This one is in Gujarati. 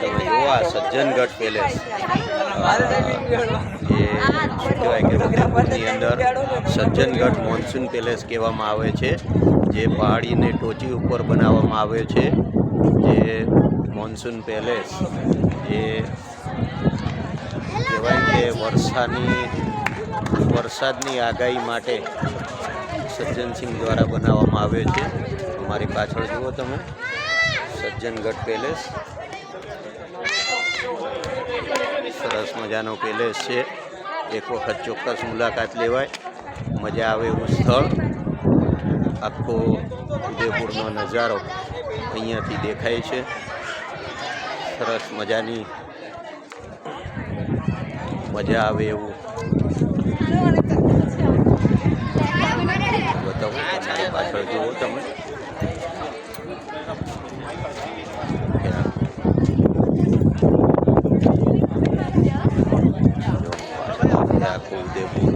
તમે જોવા સજ્જનગઢ પેલેસ જે શું કહેવાય કે ઉદયપુરની અંદર સજ્જનગઢ મોન્સૂન પેલેસ કહેવામાં આવે છે, જે પહાડીને ટોચી ઉપર બનાવવામાં આવે છે, જે મોન્સૂન પેલેસ જે કહેવાય કે વર્ષાની વરસાદની આગાહી માટે સજ્જનસિંહ દ્વારા બનાવવામાં આવે છે, અમારી પાછળ જુઓ તમે. સજ્જનગઢ પેલેસ. સરસ મજાનો પેલેસ છે. એક વખત ચોક્કસ મુલાકાત લેવાય. મજા આવે એવું સ્થળ. આખો ઉદયપુરનો નજારો અહીંયાથી દેખાય છે. સરસ મજાની મજા આવે એવું. acordei.